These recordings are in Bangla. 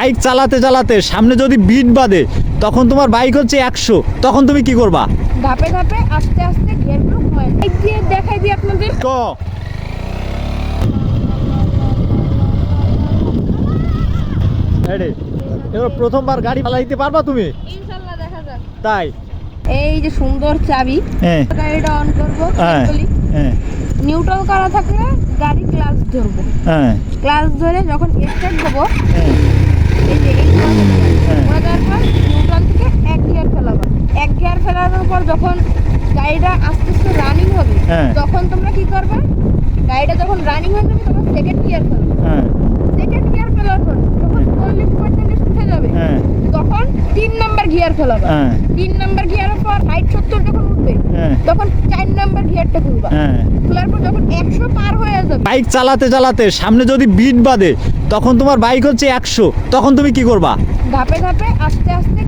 বাইক চালাতে চালাতে সামনে যদি বিট বাঁধে তখন তোমার বাইক হচ্ছে একশো তখন তুমি কি করবা? ধাপে ধাপে আস্তে আস্তে গিয়ারগুলো এই দিয়ে দেখাই দিই আপনাদের। ক? এবার প্রথমবার গাড়ি চালাইতে পারবা তুমি? ইনশাআল্লাহ দেখা যাক। তাই? এই যে সুন্দর চাবি। হ্যাঁ। গাড়িটা অন করব হ্যাঁ হ্যাঁ। নিউট্রাল করা থাকলে গাড়ি ক্লাস ধরবো। হ্যাঁ। ক্লাস ধরে যখন স্টার্ট দেবো গাড়িটা আস্তে আস্তে রানিং হবে। তখন তোমরা কি করবে গাড়িটা রানিং হয়ে। তখন সেকেন্ড গিয়ার ফেলবে গিয়ার পর যখন চল্লিশ পঁয়তাল্লিশ উঠে তখন তিন নাম্বার গিয়ার ফেলাবে তিন নাম্বার গিয়ারের পর ষাট সত্তর যখন উঠবে তখন চার নাম্বার গিয়ারটা খুলবা খোলার পর যখন একশো পার হয়ে। যাবে বাইক চালাতে চালাতে সামনে যদি বিট বাঁধে তখন তোমার বাইক হচ্ছে একশো। তখন তুমি কি করবা? ধাপে ধাপে আস্তে আস্তে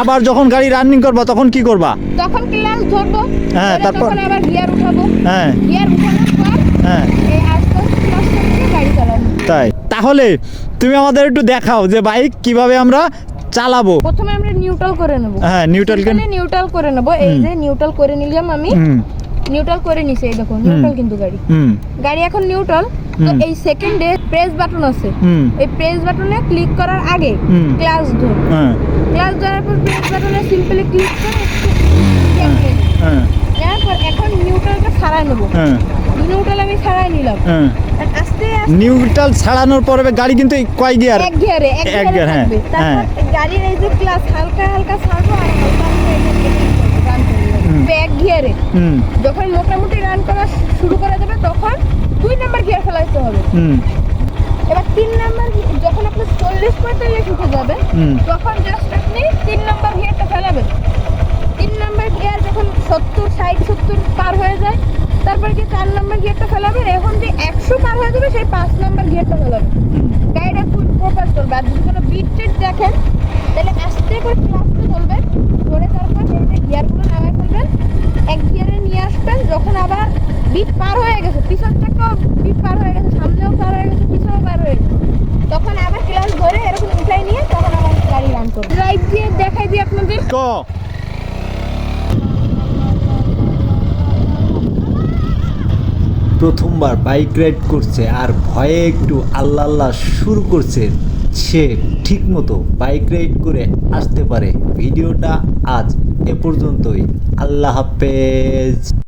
আবার যখন গাড়ি রানিং করবা তখন কি করবা? তখন ক্লাস ধরবো। হ্যাঁ, তারপর? আবার গিয়ার উঠাবো। হ্যাঁ। গিয়ার উঠানোর পর হ্যাঁ। এই আস্তে আস্তে গাড়ি চালাবো। তাই। তাহলে তুমি আমাদের একটু দেখাও যে বাইক কীভাবে আমরা চালাবো। প্রথমে আমরা নিউট্রাল করে নেব। হ্যাঁ নিউট্রাল নিউট্রাল করে নেব। এই যে নিউট্রাল করে নিলাম আমি। নিউট্রাল করে নিছে এই দেখো নিউট্রাল কিন্তু গাড়ি। হুম। গাড়ি এখন নিউট্রাল তো। এই সেকেন্ডে প্রেস বাটন আছে। হুম। এই প্রেস বাটনে ক্লিক করার আগে। ক্লাস ধর। হ্যাঁ। ক্লাস ধরার পর প্রেস বাটনে সিম্পলি ক্লিক করে নিই। হ্যাঁ। পর এখন নিউট্রালটা ছাড়াই নেব। হ্যাঁ। নিউট্রাল আমি ছাড়াই নিলাম। হ্যাঁ। আস্তে নিউট্রাল ছাড়ানোর পরে গাড়ি কিন্তু কয় গিয়ার এক গিয়ারে এক গিয়ারে হ্যাঁ, তারপর হ্যাঁ। গাড়ির এই যে ক্লাস হালকা হালকা ছাড়বো আর হালকা এক গিয়ারে যখন মোটামুটি রান করা শুরু করে দেবে তখন দুই নাম্বার গিয়ার ফেলাইতে হবে। হুম। এবার তিন নাম্বার যখন আপনি চল্লিশ পঁয়তাল্লিশ উঠে যাবে তখন জাস্ট আপনি তিন নাম্বার গিয়ারটা ফেলাবেন। তিন নাম্বার গিয়ার যখন সত্তর ষাট সত্তর পার হয়ে যায় তারপর কি চার নাম্বার গিয়ারটা ফেলাবেন। এখন যে একশো পার হয়ে যাবে সেই পাঁচ নাম্বার গিয়ারটা ফেলাবেন। গাড়িটা ফুল প্রপার চলবে। আর যদি কোনো বিট দেখেন তাহলে আস্তে করে ক্লাসটা ধরবেন ধরে তারপর এই যে গিয়ারগুলো নামায় ফেলবেন এক গিয়ারে নিয়ে আসবেন যখন আবার বিট পার হয়ে গেছে বিট পার হয়ে গেছে সামনেও পার হয়ে গেছে পিছনেও পার হয়ে গেছে। তখন আবার ক্লাস ধরে এরকম উঠাই নিয়ে তখন আবার গাড়ি রান করবে। ড্রাইভ দিয়ে দেখাই দিই আপনাদের। ক? প্রথমবার বাইক রাইড করছে আর ভয়ে একটু আল্লাহ আল্লাহ শুরু করছে সে ঠিকমতো বাইক রাইড করে আসতে পারে। ভিডিওটা আজ এ পর্যন্তই। আল্লাহ হাফেজ।